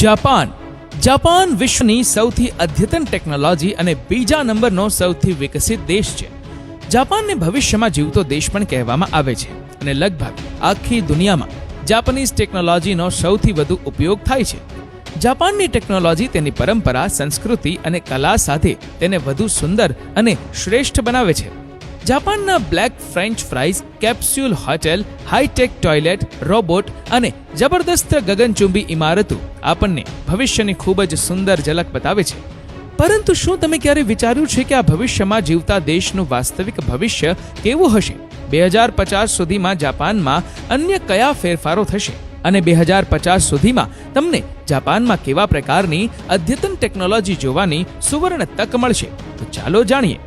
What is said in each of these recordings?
Japan. Japan વિશ્વની સૌથી અદ્યતન ટેકનોલોજી અને બીજા નંબરનો સૌથી વિકસિત દેશ છે. જાપાનને ભવિષ્યમાં જીવતો દેશ પણ કહેવામાં આવે છે અને લગભગ આખી દુનિયામાં જાપાનીઝ ટેકનોલોજીનો સૌથી વધુ ઉપયોગ થાય છે. જાપાનની ટેકનોલોજી તેની પરંપરા, સંસ્કૃતિ અને કલા સાથે તેને વધુ સુંદર અને શ્રેષ્ઠ બનાવે છે. જાપાનના black French fries capsule hotel, high tech toilet, robot અને જબરદસ્ત ગગનચુંબી ઇમારતો આપણને ભવિષ્યની ખૂબ જ સુંદર ઝલક બતાવે છે. પરંતુ શું તમે ક્યારે વિચાર્યું છે કે આ ભવિષ્યમાં જીવતા દેશનું વાસ્તવિક ભવિષ્ય કેવું હશે? બે હજાર પચાસ સુધીમાં જાપાનમાં અન્ય કયા ફેરફારો થશે? અને બે હજાર પચાસ સુધીમાં તમને જાપાનમાં કેવા પ્રકારની અદ્યતન ટેકનોલોજી જોવાની સુવર્ણ તક મળશે? તો ચાલો જાણીએ.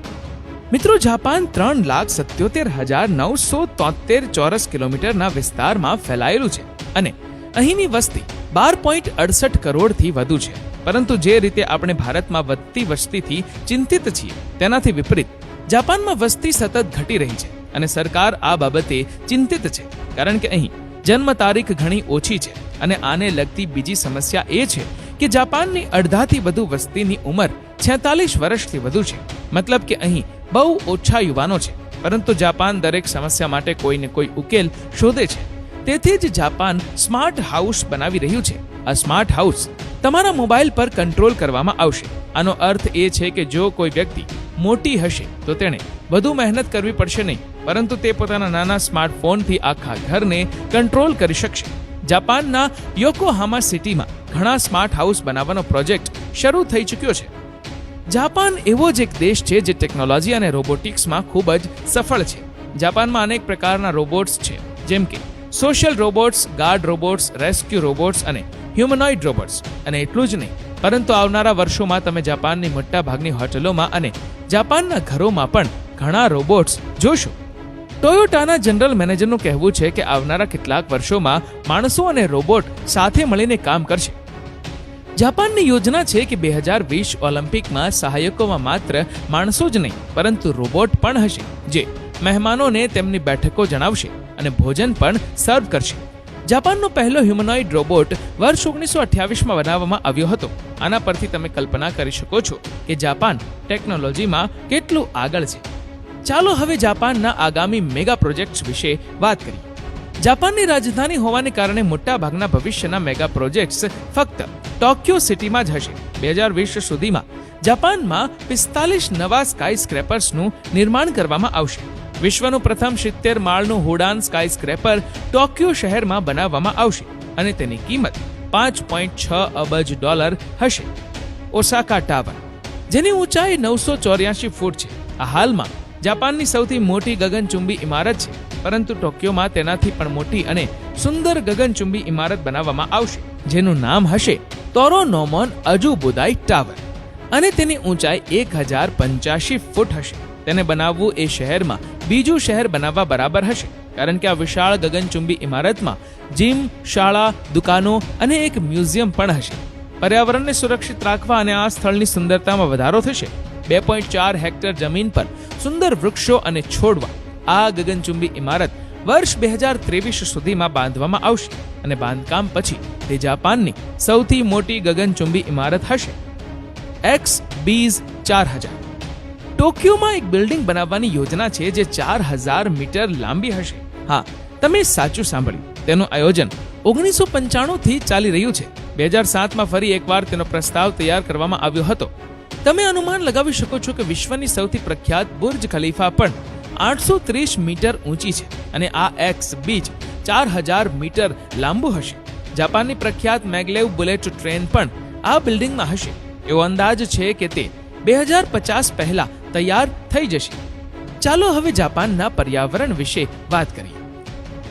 મિત્રો, જાપાન ત્રણ લાખ સત્યોતેર હજાર નવસો તોતેર ચોરસ કિલોમીટરના વિસ્તારમાં ફેલાયેલું છે અને અહીંની વસ્તી બાર પોઈન્ટ અડસઠ કરોડથી વધુ છે. પરંતુ જે રીતે આપણે ભારતમાં વધતી વસ્તીથી ચિંતિત છીએ, તેનાથી વિપરીત જાપાનમાં વસ્તી સતત ઘટી રહી છે અને સરકાર આ બાબતે ચિંતિત છે. કારણ કે અહીં જન્મ તારીખ ઘણી ઓછી છે અને આને લગતી બીજી સમસ્યા એ છે કે જાપાનની અડધાથી વધુ વસ્તીની ઉંમર છેતાલીસ વર્ષથી વધુ છે. મતલબ કે અહીં બહુ ઓછા યુવાનો છે, પરંતુ જાપાન દરેક સમસ્યા માટે કોઈને કોઈ ઉકેલ શોધે છે. તેથી જ જાપાન સ્માર્ટ હાઉસ બનાવી રહ્યું છે. આ સ્માર્ટ હાઉસ તમારા મોબાઈલ પર કંટ્રોલ કરવામાં આવશે. આનો અર્થ એ છે કે જો કોઈ વ્યક્તિ મોટી હશે, તો તેણે વધુ મહેનત કરવી પડશે નહીં, પરંતુ તે પોતાના નાના સ્માર્ટફોનથી આખા ઘરને કંટ્રોલ કરી શકશે. જાપાનના યોકોહામા સિટીમાં ઘણા સ્માર્ટ હાઉસ બનાવવાનો પ્રોજેક્ટ શરૂ થઈ ચૂક્યો છે. જાપાન એવો જ એક દેશ છે જે ટેકનોલોજી અને રોબોટિક્સમાં ખૂબ જ સફળ છે. જાપાનમાં અનેક પ્રકારના રોબોટ્સ છે, જેમ કે social robots guard robots rescue robots અને હ્યુમનોઇડ રોબોટ્સ અને એટલું જ નહીં, પરંતુ આવનારા વર્ષોમાં તમે જાપાનની મોટાભાગની હોટલોમાં અને જાપાનના ઘરોમાં પણ ઘણા રોબોટ્સ જોશો. ટોયોટાના જનરલ મેનેજરનું કહેવું છે કે આવનારા કેટલાક વર્ષોમાં માણસો અને રોબોટ સાથે મળીને કામ કરશે. જાપાનની યોજના છે કે બે હજાર વીસ ઓલિમ્પિકમાં સહાયકોમાં માત્ર માણસો જ નહીં, પરંતુ રોબોટ પણ હશે, જે મહેમાનોને તેમની બેઠકો જણાવશે અને ભોજન પણ સર્વ કરશે. જાપાનનો પહેલો હ્યુમનોઇડ રોબોટ વર્ષ ઓગણીસો અઠ્યાવીસમાં બનાવવામાં આવ્યો હતો. આના પરથી તમે કલ્પના કરી શકો છો કે જાપાન ટેકનોલોજીમાં કેટલું આગળ છે. ચાલો હવે જાપાનના આગામી મેગા પ્રોજેક્ટ્સ વિશે વાત કરીએ. જાપાનની રાજધાની હોવાને કારણે મોટાભાગના ભવિષ્યના મેગા પ્રોજેક્ટ્સ ફક્ત ટોક્યો સિટીમાં જ હશે. બે હજાર વીસ સુધીમાં જાપાનમાં પિસ્તાલીસ નવા સ્કાય સ્ક્રેપર્સનું નિર્માણ કરવામાં આવશે. વિશ્વનું પ્રથમ સિત્તેર માળનું હુડાન સ્કાય સ્ક્રેપર ટોક્યો શહેરમાં બનાવવામાં આવશે અને તેની કિંમત પાંચ પોઈન્ટ છ અબજ ડોલર હશે. ઓસાકા ટાવર, જેની ઊંચાઈ નવસો ચોર્યાસી ફૂટ છે. આ હાલમાં જાપાનની સૌથી મોટી ગગનચુંબી ઇમારત છે, પરંતુ ટોક્યોમાં તેનાથી પણ મોટી અને સુંદર ગગનચુંબી ઇમારત બનાવવામાં આવશે, જેનું નામ હશે તોરોનોમોન અજુબુદાઈ ટાવર. અને તેની ઊંચાઈ એક હજાર પંચ્યાસી ફૂટ હશે. તેને બનાવવું એ શહેરમાં બીજું શહેર બનાવવા બરાબર હશે, કારણ કે આ વિશાળ ગગનચુંબી ઇમારતમાં જીમ, શાળા, દુકાનો અને એક મ્યુઝિયમ પણ હશે. પર્યાવરણને સુરક્ષિત રાખવા અને આ સ્થળની સુંદરતામાં વધારો થશે. બે પોઈન્ટ ચાર હેક્ટર જમીન પર સુંદર વૃક્ષો અને છોડવા આ ગગનચુંબી ઇમારત વર્ષ બે હજાર ત્રેવીસ સુધીમાં બાંધવામાં આવશે અને બાંધકામ પછી તે જાપાનની સૌથી મોટી ગગનચુંબી ઇમારત હશે. એક્સ બીઝ ચાર હજાર. ટોક્યોમાં એક બિલ્ડિંગ બનાવવાની યોજના છે જે ચાર હજાર મીટર લાંબી હશે. હા, તમે સાચું સાંભળ્યું. તેનું આયોજન ઓગણીસો પંચાણું થી ચાલી રહ્યું છે. બે હજાર સાતમાં ફરી એકવાર તેનો પ્રસ્તાવ તૈયાર કરવામાં આવ્યો હતો. તમે અનુમાન લગાવી શકો છો કે વિશ્વની સૌથી પ્રખ્યાત બુર્જ ખલીફા પણ આઠસો ત્રીસ મીટર ઊંચી છે અને આ એક્સ બીચ ચાર હજાર મીટર લાંબુ હશે. જાપાનની પ્રખ્યાત મેગલેવ બુલેટ ટ્રેન પણ આ બિલ્ડિંગમાં હશે. એવો અંદાજ છે કે તે બે હજાર પચાસ પહેલા તૈયાર થઈ જશે. ચાલો હવે જાપાનના પર્યાવરણ વિશે વાત કરીએ.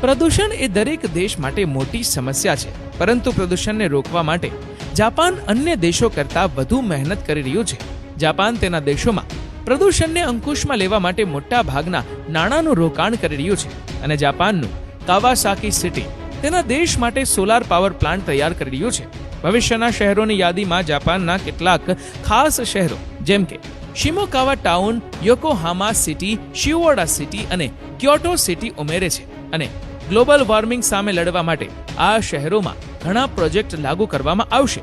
પ્રદૂષણ એ દરેક દેશ માટે મોટી સમસ્યા છે, પરંતુ પ્રદૂષણને રોકવા માટે જાપાન અન્ય દેશો કરતાં વધુ મહેનત કરી રહ્યું છે. જાપાન તેના દેશોમાં પ્રદૂષણને અંકુશમાં લેવા માટે મોટા ભાગના નાણાંનું રોકાણ કરી રહ્યું છે અને જાપાનનું કાવાસાકી સિટી તેના દેશ માટે સોલાર પાવર પ્લાન્ટ તૈયાર કરી રહ્યું છે. ભવિષ્યના શહેરોની યાદીમાં જાપાનના કેટલાક ખાસ શહેરો જેમ કે Shimokawa town, Yokohama city શિવોડા city અને ક્યોટો સિટી ઉમેરે છે અને ગ્લોબલ વોર્મિંગ સામે લડવા માટે આ શહેરોમાં ઘણા પ્રોજેક્ટ લાગુ કરવામાં આવશે.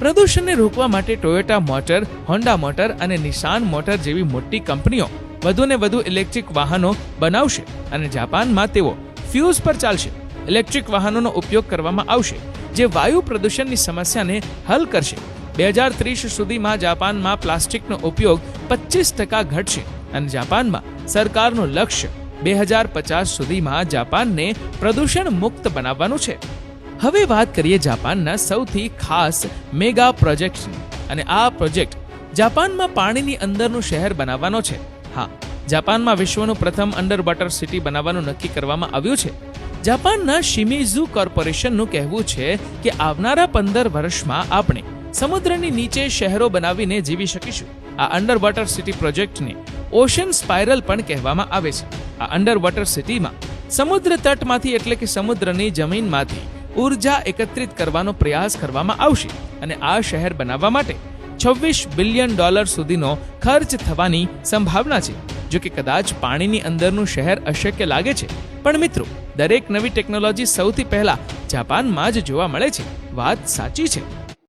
પ્રદૂષણને રોકવા માટે ટોયોટા મોટર, હોન્ડા મોટર અને નિશાન મોટર જેવી મોટી કંપનીઓ વધુને વધુ ઇલેક્ટ્રિક વાહનો બનાવશે અને જાપાનમાં તેઓ ફ્યુઝ પર ચાલશે. ઇલેક્ટ્રિક વાહનોનો ઉપયોગ કરવામાં આવશે, જે વાયુ પ્રદૂષણની સમસ્યાને હલ કરશે. બે હજાર ત્રીસ સુધીમાં જાપાનમાં પ્લાસ્ટિકનો ઉપયોગ પચીસ ટકા ઘટશે અને જાપાનમાં સરકારનું લક્ષ્ય બે હજાર પચાસ સુધીમાં જાપાનને પ્રદૂષણ મુક્ત બનાવવાનું છે. હવે વાત કરીએ જાપાનના સૌથી ખાસ મેગા પ્રોજેક્ટની અને આ પ્રોજેક્ટ જાપાનમાં પાણીની અંદરનું શહેર બનાવવાનો છે. હા, જાપાનમાં વિશ્વનું પ્રથમ અંડર વોટર સિટી બનાવવાનું નક્કી કરવામાં આવ્યું છે. જાપાનના શિમિઝુ કોર્પોરેશનનું કહેવું છે કે આવનારા પંદર વર્ષમાં આપણે સમુદ્રની નીચે શહેરો બનાવીને જીવી શકીશું. આ અંડર વોટર સિટી પ્રોજેક્ટને ઓશન સ્પાઇરલ પણ કહેવામાં આવે છે. આ અંડર વોટર સિટીમાં સમુદ્ર તટમાંથી એટલે કે સમુદ્રની જમીનમાંથી ઊર્જા એકત્રિત કરવાનો પ્રયાસ કરવામાં આવશે અને આ શહેર બનાવવા માટે છવ્વીસ બિલિયન ડોલર સુધીનો ખર્ચ થવાની સંભાવના છે. જો કે કદાચ પાણીની અંદરનું શહેર અશક્ય લાગે છે. પણ મિત્રો, દરેક નવી ટેકનોલોજી સૌથી પહેલા જાપાનમાં જ જોવા મળે છે. વાત સાચી છે.